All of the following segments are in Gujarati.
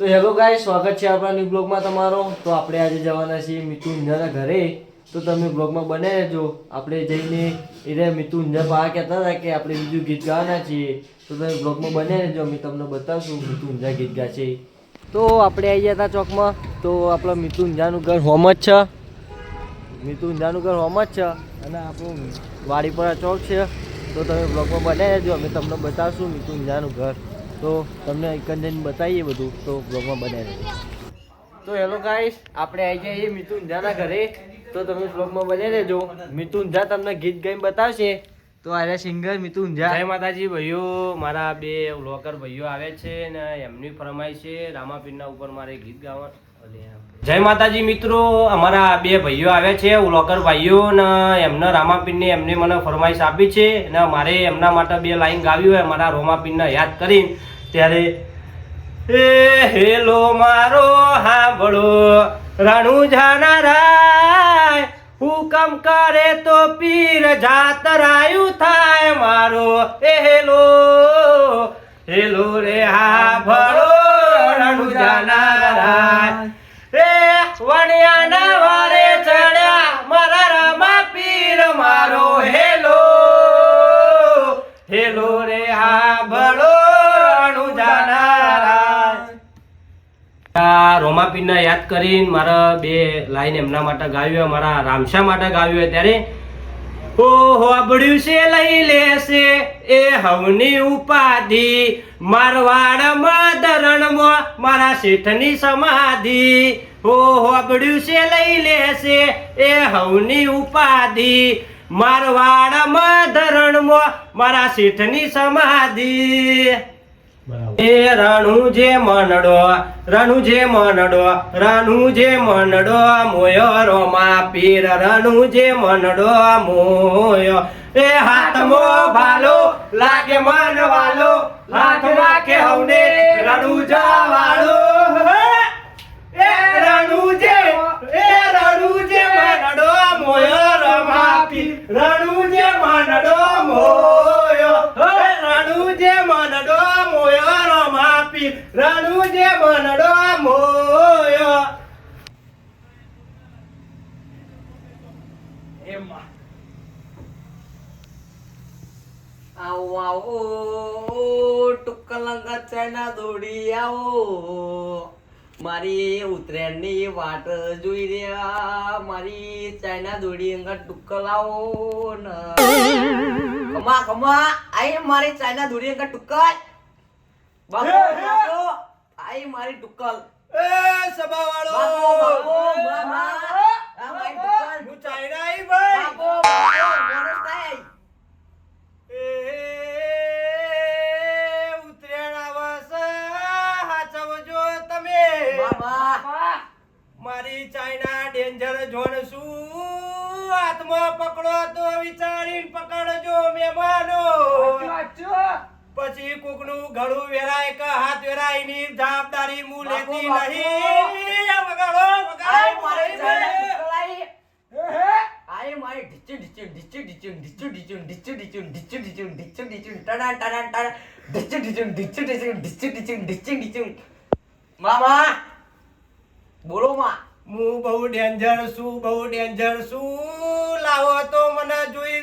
તો હેલો ગાય સ્વાગત છે આપણા ન્યુ બ્લોગમાં તમારો. તો આપણે આજે જવાના છીએ મિતુ ઊંઝાના ઘરે. તો તમે બ્લોગમાં બને રહેજો. આપણે જઈને એટલે મિતુ ઊંઝા પા કહેતા હતા કે આપણે બીજું ગીત ગાવાના છીએ. તો તમે બ્લોગમાં બને રહેજો, અમે તમને બતાવશું મિતુ ઊંઝા ગીત ગાશે તો આપણે આવી ગયા હતા ચોકમાં. તો આપણા મિતુ ઊંઝાનું ઘર હોમ જ છે. મિતુ ઊંઝાનું ઘર હોમ જ છે. અને આપણું વાડીપરા ચોક છે. તો તમે બ્લોગમાં બને રહેજો, અમે તમને બતાવશું મિતુ ઊંઝાનું ઘર. તો તમને એકંદરીને બતાવીએ બધું તો બ્લોગમાં બનાવી રહેજો તો હેલો ગાઈસ આપણે આવી જઈએ મિતુ ઊંઝાના ઘરે. તો તમે બ્લોગમાં બનાવી રહેજો. મિતુ ઊંઝા તમને ગીત ગાઈને બતાવશે. તો આરે સિંગર મિતુ ઊંઝા જય માતાજી ભાઈઓ મારા બે વ્લોગર ભાઈઓ આવે છે ને એમની ફરમાઈ છે રામાપીરના ઉપર મારે ગીત ગાવા જય માતાજી મિત્રો, અમારા બે ભાઈઓ આવ્યા છે લોકર ભાઈઓ ને એમને રામાપીરને એમને મને ફરમાઈશ આપી છે ને મારે એમના માટે બે લાઈન ગાવી હોય મારા રોમાપીનને યાદ કરીને. ત્યારે, એ હેલો મારો હાંભળો રાણુ રાય, હુકમ કરે તો પીર જાતરાયું થાય મારો. એ હેલો હેલો રે, હા, ભળો રાણુ રાય. એ પીર હેલો. હેલો રે રાય આ રોમાપીરને યાદ કરીને મારા બે લાઈન એમના માટે ગાવ્યું મારા રામશા માટે ગાવ્યું ત્યારે ઓ હોબડ્યું છે, લઈ લેશે એ હવની ઉપાધિ મારવાડમાં ધરણમાં મારા શેઠની સમાધિ. હો હોબડ્યું છે, લઈ લેશે એ હવની ઉપાધિ મારવાડમાં ધરણમાં મારા શેઠની સમાધિ. એ રણુ જે મનડો, રણુ જે મનડો, રણુ જે મનડો, મોયો રોમા પીર, રણુ જે મનડો, મોયો. એ હાથમો ભાલો, લાગે મન વાલો, હાથ રાખે હવને, રણુ જવાળો એ રણુ જે એ રણુ જે મનડો મોયો રમા પીર રણુ જે મનડો મોયો હે રણુ જે મનડો મોયો રમા પીર રણુ જે મનડો મોયો એમાં આવો આવો ટુકલંગ ચાઇના દોડી આવો. મારી ઉત્તરાયણની વાટ જોઈ રહ્યા. મારી ચાઇના દોડી અંગા ટુક્કલ આવો ને. કમા કમા આઈ મારી ચાઇના દોડી અંગા ટુક્કલ બાપો આઈ મારી ટુક્કલ એ સભાવાળો. બાપો બાપો મામા આ મારી ટુક્કલ હું ચાઇના આઈ ભાઈ. બાપો બાપો ગળું વેરાય કે હાથ વેરાયની જવાબદારી હું લેતી નહીં વગાડો મારે વગાડો ટુક્કલ આય મારે ઢીચું ઢીચું ઢીચું ઢીચું ઢીચું ઢીચું ઢીચું ઢીચું ઢીચું ઢીચું ઢીચું ઢીચું ટડા ટડા ટડા ઢીચું ઢીચું ઢીચું ઢીચું ઢીચું ઢીચું ઢીચું ઢીચું મામા બોલો માં હું બહુ ડેન્જર છું બહુ ડેન્જર છું લાવો તો મને જોઈ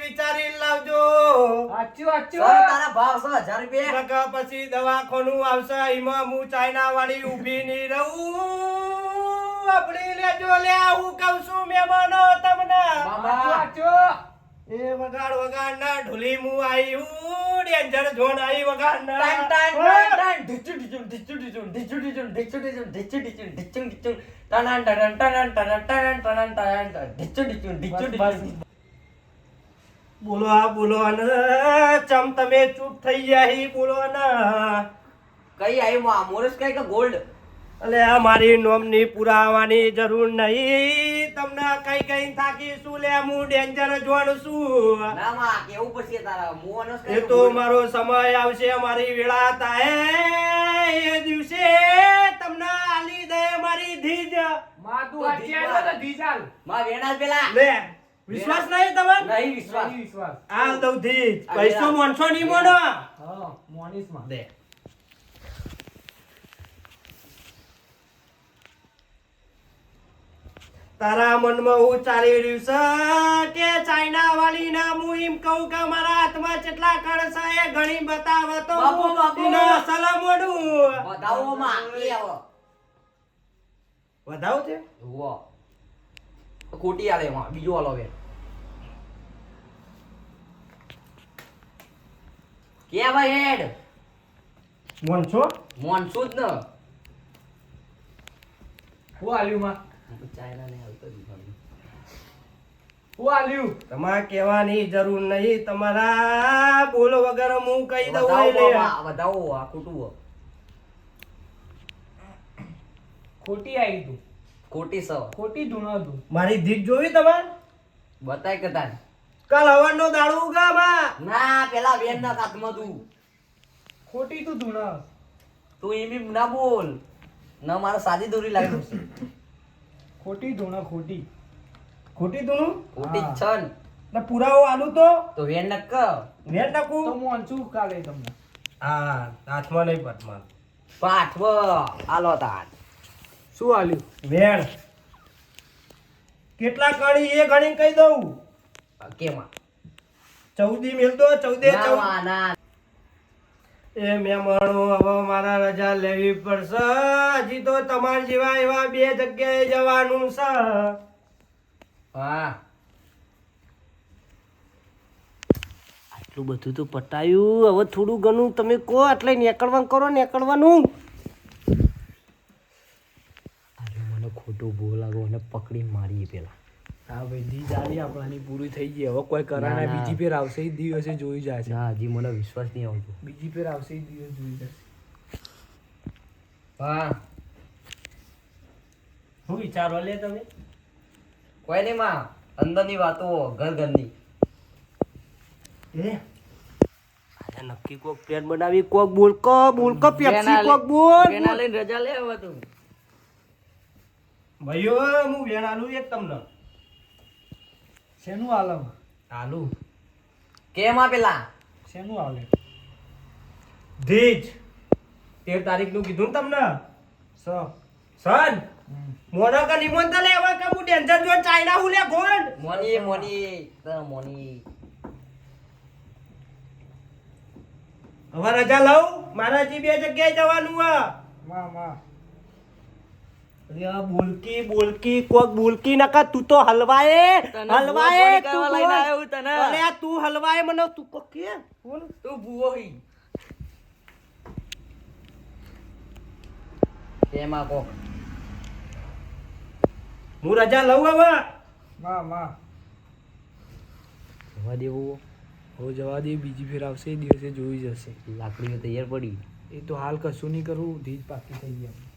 લાવજો સર તારા ભાવ છે હજાર રૂપિયા નકર પછી દવાખાનું આવશે એમાં હું ચાઇના વાળી ઊભી ની રહું આપણી લેજો લે હું કહું છું મહેમાનો તમને એ વગાડ વગાડ ના ઢોલી મુ આઈ હું ડેન્જર ઝોન આઈ વગાડ ના ટાઈમ ટાઈમ ટાઈમ ઢીચું ઢીચું ઢીચું ઢીચું ઢીચું ઢીચું ઢીચું ઢીચું ઢીચું ઢીચું ઢીચું ઢીચું ટણાન ટણાન ટણાન ટણાન ટણાન ટણાન ટણાન ઢીચું ઢીચું ઢીચું ઢીચું બોલો આ બોલો ને ચમ તમે ચૂપ થઈ ગયા હી બોલો ના. કઈ આવી માં મોરસ કઈ કે ગોલ્ડ? અલે આ મારી નોમની પુરાવાની જરૂર નહીં. તમને કઈ કઈ થાકી શું લે હું ડેન્જર જોણ છું. ના માં કેવું પડશે તારા મોનસ એ તો મારો સમય આવશે મારી વેળા તાએ એ દિવસે તમને આલી દે મારી ધીજ. માં? વેણા પેલા. લે વિશ્વાસ નહીં તમને? નહીં વિશ્વાસ. આ દઉથી પૈસો મોનસો નહીં મોડો હા મોનીસમાં દે. તારા મનમાં હું ચાલી રહ્યું છે કે ચાઇના વાળી ના હું એમ કહું કે મારા હાથમાં કેટલા કણસા એ ઘણી બતાવે તો એનો સલામ મોડું. વધાવો માં વધાવ છે? ખોટી આલે માં બીજો આલો બેન કે ભાઈ હેડ. મોન છો? જ ને. હું આલ્યું માં? ચાઇના ને હાલતો હું આલ્યું? તમારે કહેવાની જરૂર નહીં. તમારા બોલો વગર હું કહી દઉં વધાવો. આ ખોટું. ખોટી આવી તું. ખોટી સ. ખોટી ધૂણો તું મારી ધીક જોવી તમારે? બતાય કે તાન કાલ હવાનો દાડો ઉગામાં ના પેલા બેન ના હાથમાં તું. ખોટી તું ધૂણો તું એમ એમ ના બોલ. ના મારે સાદી દોરી લાગી છે. ખોટી ધૂણો ખોટી. ખોટી તું ખોટી છન. ને પુરાવો આલુ તો? તો વેન નક વેર નકુ? તો મોનસું કાલે તમને. હા હાથમાં નહીં પટમાં. પાઠવ. આલો તાન. શું આલ્યું? વેણ. કેટલા કણી એ ગણી કહી દઉં. કેમાં? ચૌદી મેલતો ચૌદે ચૌદ. એ મહેમાનો હવે મારા રજા લેવી પડશે. હજી તો તમારા જેવા એવા બે જગ્યાએ જવાનું છે. હા. આટલું બધું તો પટાયું. હવે થોડું ઘણું તમે કહો એટલે નીકળવાનું કરો નીકળવાનું. અરે મને ખોટું બોલ અને પકડી મારી પેલા. હા ભાઈ દી જાડી આપણાની પૂરી થઈ ગઈ. હવે કોઈ કરાના બીજી ફેર આવશે ઈ દિવસે જોઈ જાય છે. ના હજી મને વિશ્વાસ નહીં આવતો. બીજી ફેર આવશે ઈ દિવસ જોઈ જશે હા. શું વિચારો લે તમે? કોઈ નહીં માં. અંદરની વાતો ઘર ઘરની એ? નક્કી કોક પ્લેન બનાવી કોક બોલ કો બોલ કો પેપ્સી કોક બોલ લઈને રજા લે હવે તું. ભાઈઓ હું વેણ એક તમને શેનું આલમ? આલુ. કેમ આ પેલા? શેનું આલે? ધીજ. તેર તારીખનું કીધું તમને? સ. સન. મોના કા નિમંત્રણ લે હવે કે હું ડેન્જર જો ચાઇના હું લે ગોંડ મોની મોની તો મોની. હવે રજા લઉં. મારા જી બે જગ્યાએ જવાનું હા માં માં બોલકી બોલકી કોક બોલકી નકા તું તો હલવાએ હલવાએ તું લઈને આવ્યો તને. અરે તું હલવાએ મને તું કોક કે બોલ. તું ભૂવો હી. એમાં કોક હું રજા લઉં હવે. માં માં જવા દેવું હો જવા દે બીજી ફેર આવશે ઈ દિવસે જોઈ જશે. લાકડીઓ તૈયાર પડી. એ તો હાલ કશું નહીં કરવું ધીજ પાકી થઈ ગયા.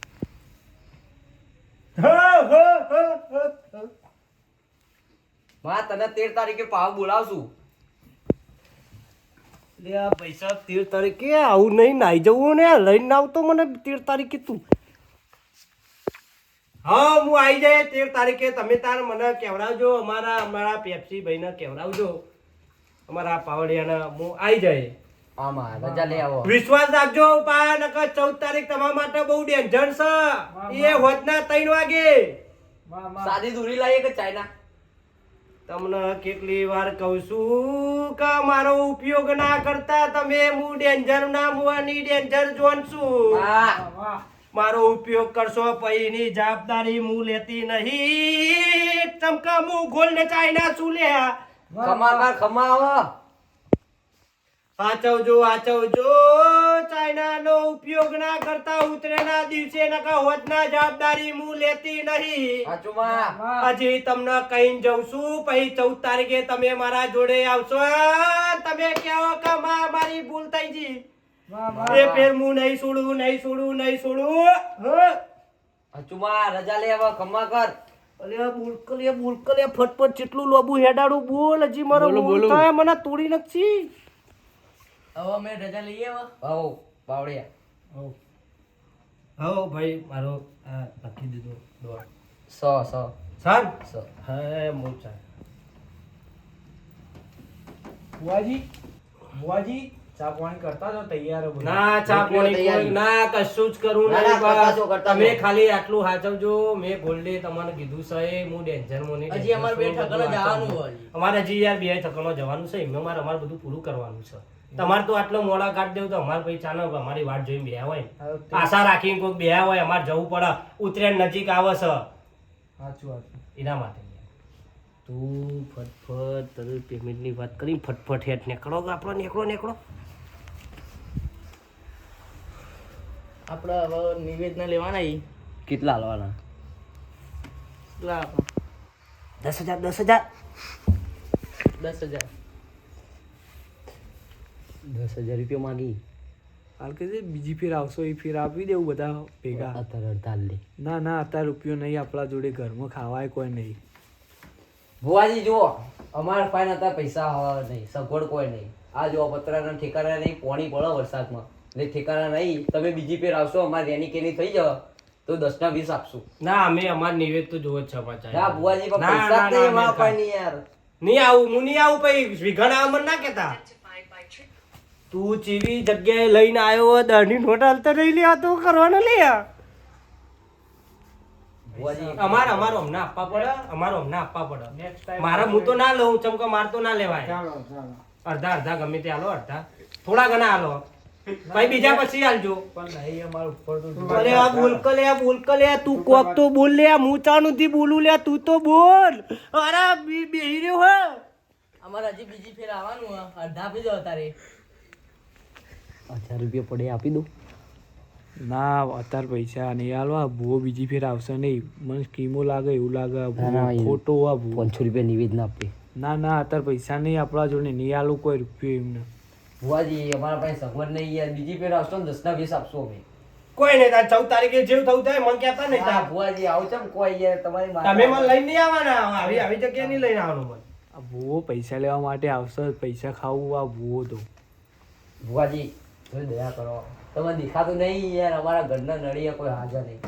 માં તને તેર તારીખે પાવ બોલાવશું. લે આ પૈસા તેર તારીખે આવું નહીં નાઈ જવું ને લઈને આવતો મને તેર તારીખે તું. હા હું આવી જાય તેર તારીખે. તમે તાર મને કહેવડાવજો અમારા અમારા પેપ્સી ભાઈને કહેવડાવજો અમારા પાવડિયાના હું આવી જાય. આમાં રજા લઈ આવો. વિશ્વાસ રાખજો પા નકર ચૌદ તારીખ તમારા માટે બહુ ડેન્જર છે. એ હોજના ત્રણ વાગે. માં માં સાદી દૂરી લાવીએ કે ચાઇના તમને કેટલી વાર કહું છું કે મારો ઉપયોગ ના કરતા તમે હું ડેન્જર ના મુવાની ડેન્જર જોન છું. હા મારો ઉપયોગ કરશો પૈની જવાબદારી હું લેતી નહીં. ચમકા હું ગોલ ને ચાઇના છું લે ખમા ખમા આવો આચવજો આચવજો ચાઇના નો ઉપયોગ ના કરતા ઉતરેના દિવસે નકા હોતના જવાબદારી હું લેતી નહીં. હજી તમને કહીને જઉં છું પછી ચૌદ તારીખે તમે મારા જોડે આવશો. તમે કહો કે માં મારી ભૂલ થઈ ગઈ. એ ફેર હું નહીં છોડું નહીં છોડું નહીં છોડું. હચુમા રજા લે હવે ખમા કર. અલે બુલકલે બુલકલે ફટફટ જેટલું લોબુ હેડાડું બોલ હજી મારો બોલો, બોલ. થાય મને તોડી નાખી હવે અમે રજા લઈએ હવે હો બાવળિયા. હો હો ભાઈ મારો લખી દીધો દોડ. સો સો. સાન? સો. હે મોચા બુઆજી? બુઆજી ચા પાણી કરતા જો તૈયાર ના ચા પાણી ના કશું જ કરવું ના, તમે ખાલી આટલું હાચવજો. મેં ગોલ્ડે તમને કીધું છે હું ડેન્જરમાં નહીં હજી અમારે બે ઠકણો જવાનું. અમારે હજી યાર બે ઠકણો જવાનું છે એમને મારે અમારે બધું પૂરું કરવાનું છે. તમારે તો આટલો મોડા કાઢ દેવું તો અમારે પછી ચાલો અમારી વાટ જોઈને બે હોય. આશા રાખીને કોઈક બે હોય અમારે જવું પડે. ઉત્તરાયણ નજીક આવે છે. એના માટે તું ફટફટ તરત પેમેન્ટની વાત કરી ફટફટ હેઠ નીકળો આપણો નીકળો નીકળો. આપણે હવે નિવેદન લેવાના. કેટલા લેવાના? કેટલા દસ હજાર દસ હજાર. દસ હજાર. દસ હજાર રૂપિયા માગી. હાલ કે બીજી ફેર આવશો એ ફેર આપી દેવું બધા ભેગા. અત્યારે અડતાલ લે. ના ના અત્યારે રૂપિયો નહીં આપણા જોડે ઘરમાં ખાવાય કોઈ નહીં. ભુવાજી જુઓ અમારા પાસે નતા પૈસા હોવા નહીં સગવડ કોઈ નહીં. આ જો પતરાના ઠેકાણા નહીં પોણી પડો વરસાદમાં. એટલે ઠેકાણા નહીં તમે બીજી ફેર આવશો અમારે રેની કેની થઈ જાવ. તો દસ ના વીસ આપશું. ના અમે અમાર નિવેદ તો જોવો જ છે પાછા. ના ભુવાજી પણ પૈસા નહીં અમારા પાસે નહીં યાર. નહીં આવું હું નહીં આવું પછી વિઘણ આવા ના કહેતા? તું જેવી જગ્યાએ લઈને આવ્યો હોય નોટ હાલતો રહી લ્યા તો કરવાનો લે અમારે અમારો અમને આપવા પડે અમારો અમને આપવા પડે. મારા હું તો ના લઉં ચમ કે માર તો ના લેવાય. ચાલો ચાલો. અડધા અડધા ગમે તે હાલો અડધા. થોડા ઘણા હાલો. ભાઈ બીજા પછી હાલજો. પણ નહીં અમારા ઉપર તો અરે આ બોલ કે લે બોલ કે લે તું કોક તો બોલ લે હું ચાનું થી બોલું લે તું તો બોલ. અરે બે બેહી રહ્યો હે. અમારે હજી બીજી ફેર આવવાનું અડધા આપી દો તારે હજાર રૂપિયા પડે આપી દઉં? ના અત્યારે પૈસા નહીં હાલવા ભૂવો બીજી ફેર આવશે નહીં. મને સ્કીમો લાગે એવું લાગે. ખોટો આ ભૂવો. પાંચસો રૂપિયા નિવેદન આપે. ના ના અત્યારે પૈસા નહીં આપણા જોડે. નહીં આલું કોઈ રૂપિયો એમને. ભુવાજી અમારા પાસે સગવડ નહીં યાર. બીજી ફેર આવશો ને દસના વીસ આપશો અમે. કોઈ નહીં તાર ચૌદ તારીખે જેવું થવું થાય મને કહેતા નહીં ના, તાર. ભુવાજી આવું છે ને કોઈ યાર? તમારી તમે મને લઈને નહીં આવવાના? આવી આવી જગ્યાએ નહીં લઈને આવવાનું મને. આ ભૂવો પૈસા લેવા માટે આવશે. પૈસા ખાવું આ ભૂવો તો. ભુવાજી થોડી દયા કરો. તમે દેખાતું નહીં યાર અમારા ઘરના નળિયા કોઈ હાજર નહીં.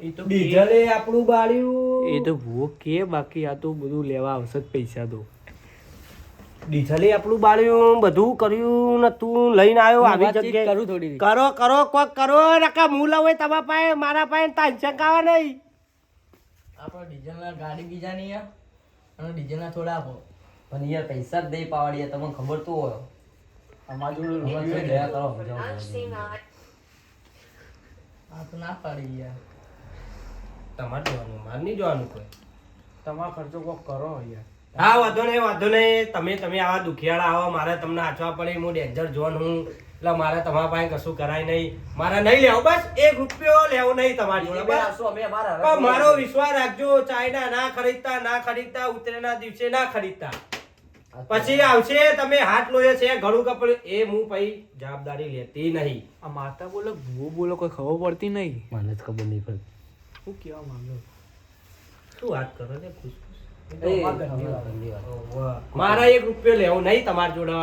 એ તો ડીઝલે આપણું બાળ્યું. એ તો ભૂવો કે બાકી આ તો બધું લેવા આવશે જ પૈસા તો. ડીઝલે આપણું બાળ્યું બધું કર્યું ને તું લઈને આવ્યો આવી જગ્યાએ. કરું થોડી કરો કરો કોક કરો નકા હું લઉં હોય તમારા પાસે મારા પાસે ટેન્શન કાવા નહીં. આપણે ડીઝલના ગાડી બીજાની આ અને ડીઝલના થોડા આપો. પણ યાર પૈસા જ દઈ પાવડીએ તમને ખબર તો હોય. હા વાંધો નહીં વાંધો નહીં. તમે તમે આવા દુખિયાળા આવો મારે તમને આચવા પડે હું ડેન્જર જોન હું. એટલે મારે તમારા પાસે કશું કરાય નહીં. મારે નહીં લેવો બસ એક રૂપિયો લેવો નહીં તમારી જોડે મારો વિશ્વાસ રાખજો ચાઇના ના ખરીદતા ના ખરીદતા ઉતરેના દિવસે ના ખરીદતા. પછી આવશે તમે હાથ લોહે છે ઘણું કપડ એ હું પછી જવાબદારી લેતી નહીં. આ માતા બોલો ભૂવો બોલો કોઈ ખબર પડતી નહીં. મને જ ખબર નહીં પડતી. હું કેવા માંગુ? શું વાત કરો ને ખુશ. મારા એક રૂપિયો લેવો નહીં તમારા જોડે.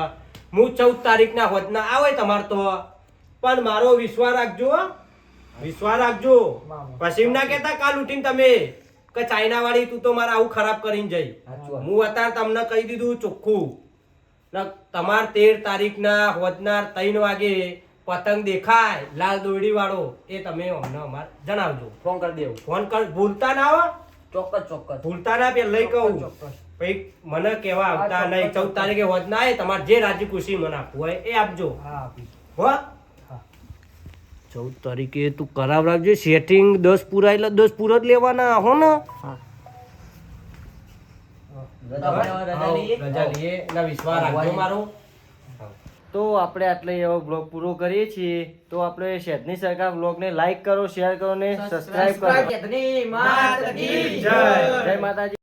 હું ચૌદ તારીખ ના હોત ના આવે તમારે તો. પણ મારો વિશ્વાસ રાખજો હો. વિશ્વાસ રાખજો. પછી ના કહેતા કાલ ઉઠીને તમે કે ચાઇના વાળી તું તો મારા આવું ખરાબ કરીને જઈ. હું અત્યારે તમને કહી દીધું ચોખ્ખું. તમાર તેર તારીખના હોદનાર ત્રણ વાગે પતંગ દેખાય લાલ દોરડી વાળો એ તમે અમને અમાર જણાવજો. ફોન કરી દેવું. ફોન કર ભૂલતા ના આવો ચોક્કસ ચોક્કસ. ભૂલતા ના પે લઈ કહું. ભાઈ મને કેવા આવતા નહીં ચૌદ તારીખે હોત ના આવે તમારે જે રાજી ખુશી મને આપવું હોય એ આપજો. હા હો. ચૌદ તારીખે તું કરાવ રાખજે. સેટિંગ દસ પૂરા એટલે દસ પૂરા જ લેવાના હો ને? રજા રજા લઈએ? રજા લઈએ. ના વિશ્વાસ રાખજો મારો. તો આપણે આટલે એવો બ્લોગ પૂરો કરીએ છીએ. તો આપણે શેઠની સરકાર બ્લોગને લાઈક કરો શેર કરો ને સબસ્ક્રાઇબ કરો. જય માતાજી.